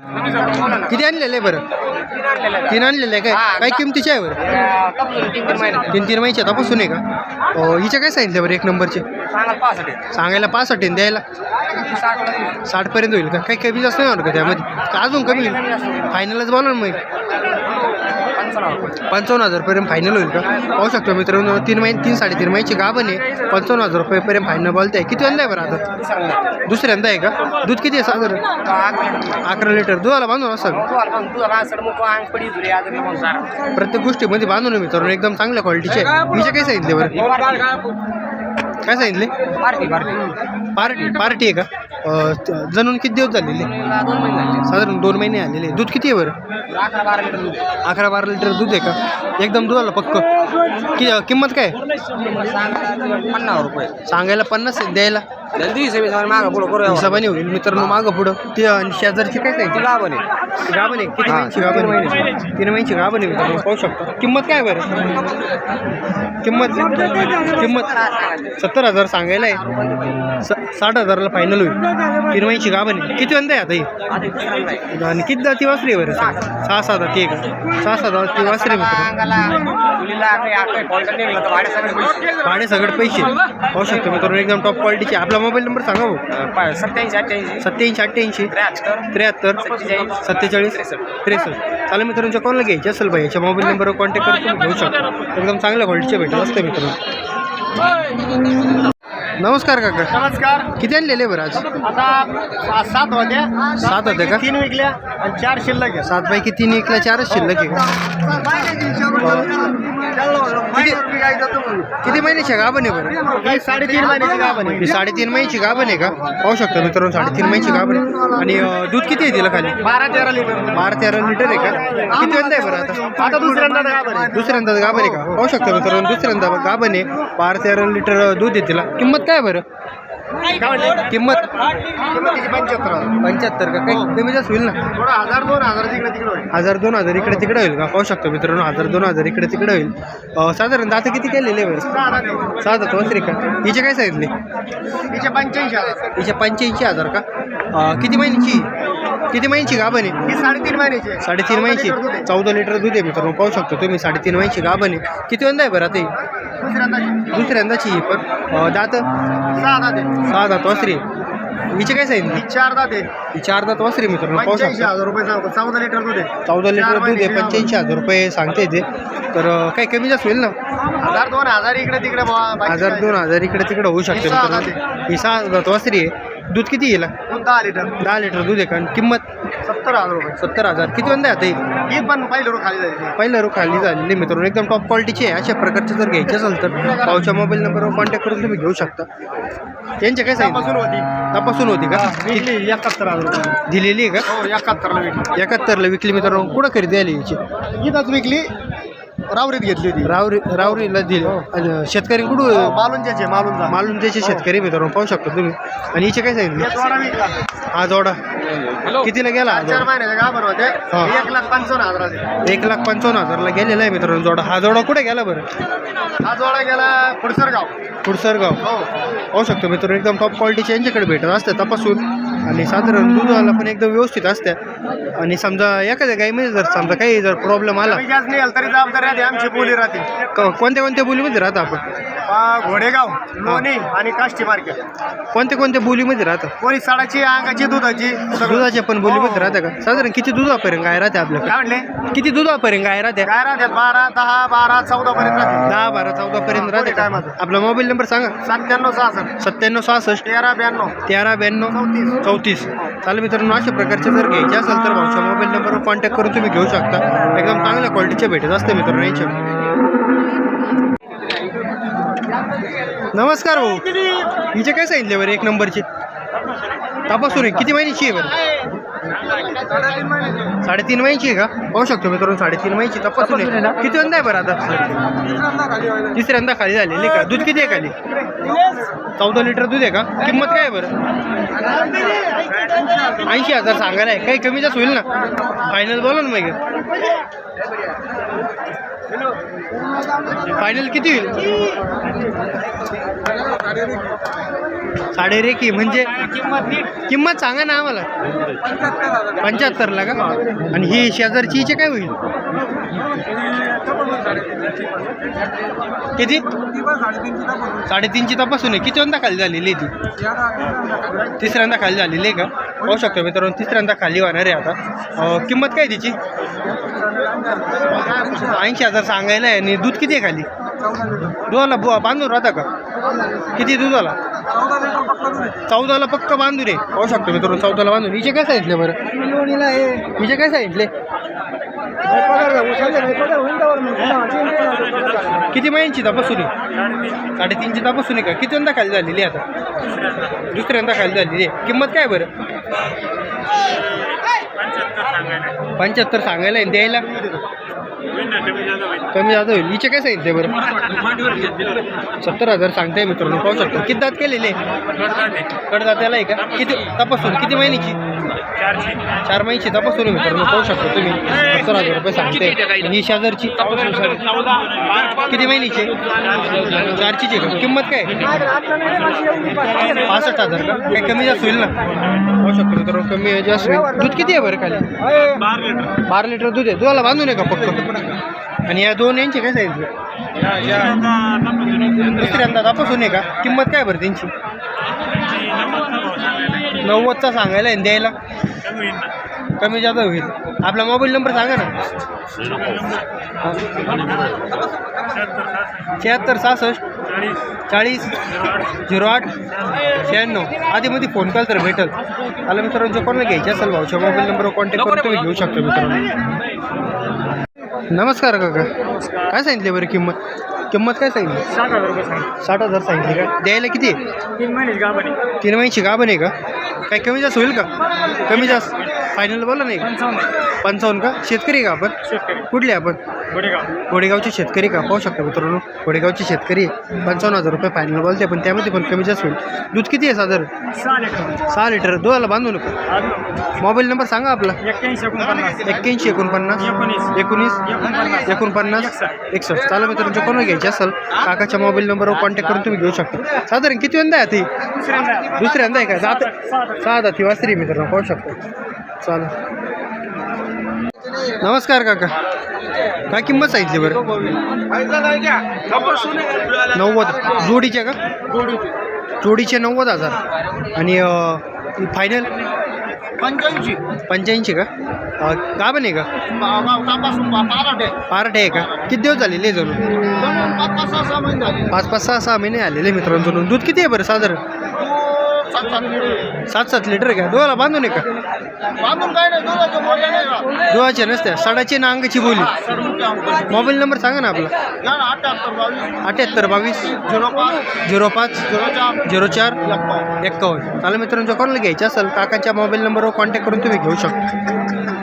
किती आणलेलं आहे बरं? तीन आणलेलं आहे काय? काय किमतीचे आहे बरं? तीन तीन महिन्याच्या तपासून आहे का? हिच्या काय सांगितलं बरं एक नंबरचे? सांगायला पासष्ट आहे द्यायला. साठपर्यंत होईल का? काही कमी जास्त नाही होणार का त्यामध्ये? का अजून कमी? होईल. फायनलच बोला ना मग. पंचावन्न हजारपर्यंत फायनल होईल का? पाहू शकतो मित्रांनो तीन महिने तीन साडेतीन महिन्याची गाभण आहे. पंचावन्न हजार रुपयेपर्यंत फायनल बोलताय किती यंदा आहे बरं आता? दुसऱ्यांदा आहे का? दूध किती आहे साधारण? अकरा लिटर. दुधाला बांधून असाल प्रत्येक गोष्टीमध्ये बांधून मित्रांनो. एकदम चांगल्या क्वालिटीचे मीचे काय सांगितले बरं? काय सांगितले? पार्टी पार्टी आहे का? जणून किती दिवस झालेले? साधारण दोन महिने आलेले. दूध किती आहे बरं? अकरा बारा लिटर दूध आहे का? एकदम दुधाला पक्क. कि किंमत काय? पन्नास रुपये सांगायला पन्नास आहे द्यायला. मागं पुढं करूया हिशोबाने होईल मित्रांनो मागं पुढं. ते आणि शेजारची काय सांगितली गाभण आहे गाभण आहे. किती महिन्याची गाभण तीन महिन्याची. गाभण आहे मित्रांनो. पाहू शकता. किंमत काय बरं? किंमत किंमत सत्तर हजार सांगायला आहे. स साठ हजारला फायनल होईल. तीन महिन्याची गाभण आहे. किती वंदा आहे आता ही? आणि किती जाती वासरी आहे बरं? सहा. सहा जाती आहे का? सहा सहा जाती वासरी भाडे सगळे पैसे. पाहू शकतो मित्रांनो एकदम टॉप क्वालिटीचे आपला मोबाईल नंबर सांगा भाऊ. सत्याऐंशी अठ्ठ्याऐंशी. सत्याऐंशी अठ्ठ्याऐंशी त्र्याहत्तर. त्र्याहत्तर सत्तेचाळीस. सत्तेचाळीस त्रेसष्ट. चालेल मित्रांच्या कोणाला घ्यायचे असेल भाई याच्या मोबाईल नंबरवर कॉन्टॅक्ट करून तुम्ही घेऊ शकता. एकदम चांगल्या क्वालिटीचे भेटत असते मित्रांनो. नमस्कार काका. नमस्कार. किती आणलेले बरं आज? आता सात होत्या सात होते का? तीन विकल्या आणि चार शिल्लक आहे सात पैकी तीन इकल्या चारच शिल्लक आहे किती किती महिन्याची गाभण आहे बरं. ही साडेतीन महिन्याची गाभण ही साडेतीन महिन्याची गाभण आहे का? पाहू शकतो मित्रांनो साडेतीन महिन्याची गाभण आहे. आणि अं, दूध किती आहे तिला खाली? बारा तेरा लिटर. बारा तेरा लिटर आहे का? किती वंदा आहे बरं आता? आता दुसऱ्यांदा गाभण आहे. दुसऱ्यांदा गाभण आहे का? पाहू शकतो मित्रांनो दुसऱ्यांदा गाभण आहे. बारा तेरा लिटर दूध आहे तिला. किंमत काय बरं? काय म्हणले? किंमत? पंच्याहत्तर. पंच्याहत्तर का? काही कमी जास्त होईल ना? थोडं हजार दोन हजार तिकडे तिकडे होईल. हजार दोन हजार इकडे तिकडे होईल का? पाहू शकतो मित्रांनो हजार दोन हजार इकडे तिकडे होईल. अं, साधारण आता किती केलेले सहा हजार सात हजार वस्त्री का? हिचे काय सांगितले? तिचे पंच्याऐंशी हजार. हिचे पंच्याऐंशी हजार का? अं, किती महिन्याची? किती महिन्याची गाभण आहे? ही साडेतीन महिन्याची आहे. साडेतीन महिन्याची. चौदा लिटर दूध आहे. मित्रांनो पाहू शकतो तुम्ही. साडेतीन महिन्याची गाभण आहे. किती वंदा आहे बरं आता ही? दुसऱ्यांदाची ही पण दात? सहा दात आहे सहा दात वासरी हिचे काय सांगितली ही चार दात आहे ही चार दात वासरी मित्रांनो पाहू पंच्याऐंशी शकतो. हजार रुपये सांगतो. चौदा लिटर दूध आहे. चौदा लिटर दूध आहे पंच्याऐंशी हजार रुपये सांगते ते. तर अं, काही कमी जास्त होईल ना? हजार दोन हजार इकडे तिकडे बुवा, बाकी हजार काय? दोन हजार इकडे तिकडे होऊ शकते ही सहा मित्रांनो. ही सहा दात वासरी आहे. दूध किती येईल. दहा लिटर. दहा लिटर दूध आहे का? आणि किंमत? सत्तर हजार रुपये. सत्तर हजार. किती वंदा आहे आता ही? ही पण पहिलं खाली जायची पहिलं रो खाली झालेली. मित्रांनो एकदम टॉप क्वालिटीची आहे. अशा प्रकारचे जर घ्यायचे असेल तर पावच्या मोबाईल नंबरवर कॉन्टॅक्ट करून तुम्ही घेऊ शकता. त्यांचे काय पासून सांगितलं होती. तपासून होती का? विकली एकाहत्तर हजार रुपये. दिलेली आहे हो एकाहत्तरला विकली. का एकाहत्तरला विकली मित्रांनो. कुठं खरेदी आली याची? इथंच विकली. रावरीत घेतली होती. रावरी रावरीला दिली. आणि शेतकरी कुठं? मालूनच्याचे मालूनचा मालून त्याचे शेतकरी मित्रांनो पाहू शकता तुम्ही. आणि हिचे काय सांगितले? हा जोडा कितीला गेला हा जोडा? हा. एक लाख पंचावन्न हजाराचे. एक लाख पंचावन्न हजारला गेलेला आहे मित्रांनो जोडा. हा जोडा कुठे गेला बरं? हा जोडा गेला फुडसरगाव पुडसरगाव हो. पाहू शकतो मित्रांनो एकदम टॉप क्वालिटीचे यांच्याकडे भेटत असतात तपासून. आणि साधारण दुधाला पण एकदम व्यवस्थित असत्या. आणि समजा एखाद्या गाईमध्ये जर समजा काही जर प्रॉब्लेम आला तरी जबाबदारी आमची बोली राहते. कोणत्या कोणत्या बोलीमध्ये राहता आपण? घोडेगाव लोणी आणि काष्टी मार्केट. कोणत्या कोणत्या बोलीमध्ये राहतं? कोणी साडाची अंगाची दुधाची सगळं. दुधाच्या पण बोलीमध्ये राहतं का? साधारण किती दुधापर्यंत गाय राहते आपल्याकडे? काय म्हणले? किती दुधापर्यंत गाय राहते? काय राहतात बारा दहा बारा चौदा पर्यंत राहते. दहा बारा चौदा पर्यंत राहते का. आपला मोबाईल नंबर सांगा. सत्त्याण्णव सहासष्ट. सत्त्याण्णव सहासष्ट. तेरा ब्याण्णव. तेरा ब्याण्णव. चौतीस. चौतीस. चालेल मित्रांनो अशा प्रकारचे जर घ्यायचे असेल तर भाऊच्या मोबाईल नंबरवर कॉन्टॅक्ट करून तुम्ही घेऊ शकता. एकदम चांगल्या क्वालिटीचे भेटत असते मित्रांनो यांच्या नमस्कार भाऊ. हिचे काय सांगितले बरं एक नंबरची? तपासून आहे किती महिन्याची आहे बरं? साडेतीन महिन्याची आहे का? पाहू शकतो मित्रांनो साडेतीन महिन्याची. तपासून आहे किती वंदा आहे बरं आता? तिसऱ्यांदा खाली झालेली का दूध किती आहे खाली? चौदा लिटर दूध आहे का? किंमत काय आहे बरं? ऐंशी हजार सांगायला आहे. काही कमी जास्त होईल ना? फायनल बोला ना मग. फायनल किती होईल? साडे रेकी म्हणजे किंमत सांगा ना आम्हाला. पंच्याहत्तरला का? आणि ही शेजारची हिचे काय होईल? किती? साडेतीनची तपासून आहे. किती खाली झालेली ती? तिसऱ्यांदा खाली झालेली आहे का? पाहू शकतो मित्रांनो तिसऱ्यांदा खाली होणार आहे आता. किंमत काय तिची? ऐंशी हजार सांगायला आहे. आणि दूध किती आहे खाली? दुधाला बुवा बांधून राहता का? किती दुधाला? चौदाला पक्क बांधून आहे. पाहू शकतो मित्रांनो चौदाला बांधून. हिचे काय सांगितले बरं? हिचे काय सांगितले? किती महिन्यांची तपासून? साडेतीनची तपासून आहे का? किती खाली झालेली आहे आता? दुसऱ्यांदा खाली झालेली आहे. किंमत काय बरं? पंच्याहत्तर सांगायला आहे. द्यायला? कमी जादा होईल. हिचे काय सांगितले बरं? सत्तर हजार सांगताय मित्रांनो. पाहू शकतो. किती दात केलेले? कडदात्याला आहे का? किती तपासून. किती महिन्याची? चार महिन्याची तपासून मित्रांनो. पाहू शकतो तुम्ही. सत्तर हजार रुपये सांगते. आणि ही शेजारची किती महिन्याची? चारची आहे का? किंमत काय पासष्ट हजार का? काही कमी जास्त होईल ना? पाहू शकतो मित्रांनो कमी जास्त होईल. दूध किती आहे बरं खाली? बारा लिटर दूध आहे. दुधाला बांधून आहे का फक्त आणि या दोन यांची काय सांगितलं दुसऱ्यांदा तपासून आहे का? किंमत काय बरं त्यांची? नव्वदचा सांगायला आहे द्यायला? कमी जादा होईल. आपला मोबाईल नंबर सांगा ना. शहात्तर सहासष्ट. चाळीस. झिरो आठ. शहाण्णव. आधीमध्ये फोन कॉल तर भेटेल. आला मित्रांनो कोणाला घ्यायचे असेल भाऊच्या मोबाईल नंबरवर कॉन्टॅक्ट करून तुम्ही घेऊ शकता मित्रांनो. नमस्कार काका. काय सांगितले बरं किंमत? किंमत काय सांगितली? साठ हजार रुपये सांग साठ हजार सांगितले का? द्यायला किती? आहे तीन महिने गाभणी तीन महिन्याची का बने का? काही कमी जास्त होईल का? कमी जास्त. फायनल बोला नाही पंचावन्न का? शेतकरी का आपण? शेतकरी. कुठले आपण? गोडेगाव. गोडेगावचे शेतकरी का? पाहू शकता मित्रांनो गोडेगावचे शेतकरी. पंचावन्न हजार रुपये फायनल बोलते पण त्यामध्ये पण कमी जास्त होईल. दूध किती आहे साधारण? सहा लिटर. सहा लिटर. दुधाला बांधू नका. मोबाईल नंबर सांगा आपला. एक्क्याऐंशी एकोणपन्नास. एक्क्याऐंशी एकोणपन्नास. एकोणीस. एकोणीस. एकोणपन्नास. एकसष्ट. चालेल मित्रांनो कोणाला घ्यायचे असेल काकाच्या मोबाईल नंबरवर कॉन्टॅक्ट करून तुम्ही घेऊ शकता. साधारण किती वंदा आहे ती दुसऱ्यांदा. आहे का? जात सहा दाती वासरी मित्रांनो पाहू शकतो. चालेल. नमस्कार काका. काय किंमत सांगितली बरं? नव्वद. जोडीचे का? जोडीचे नव्वद हजार. आणि फायनल पंच्याऐंशी. पंच्याऐंशी का? का पण आहे का? पार्ट आहे का? किती दिवस झालेले जणू पाच पाच सहा सहा महिने झाले. पाच पाच सहा सहा महिने आलेले मित्रांनो. जणू दूध किती आहे बरं साधारण? सात सात लिटर सात सात लिटर का? दोला बांधून आहे का? बांधून काय नाही मोठ्या नाही का दुधाच्या नसत्या सडाची ना अंगाची बोली. मोबाईल नंबर सांगा ना आपला. अठ्याहत्तर बावीस. अठ्याहत्तर बावीस. झिरो पाच. झिरो पाच. झिरो चार. झिरो चार. एक्कावन्न. एक्कावन्न. चालेल मित्रांनो कोणाला घ्यायचं असेल काकाच्या मोबाईल नंबरवर कॉन्टॅक्ट करून तुम्ही घेऊ शकता.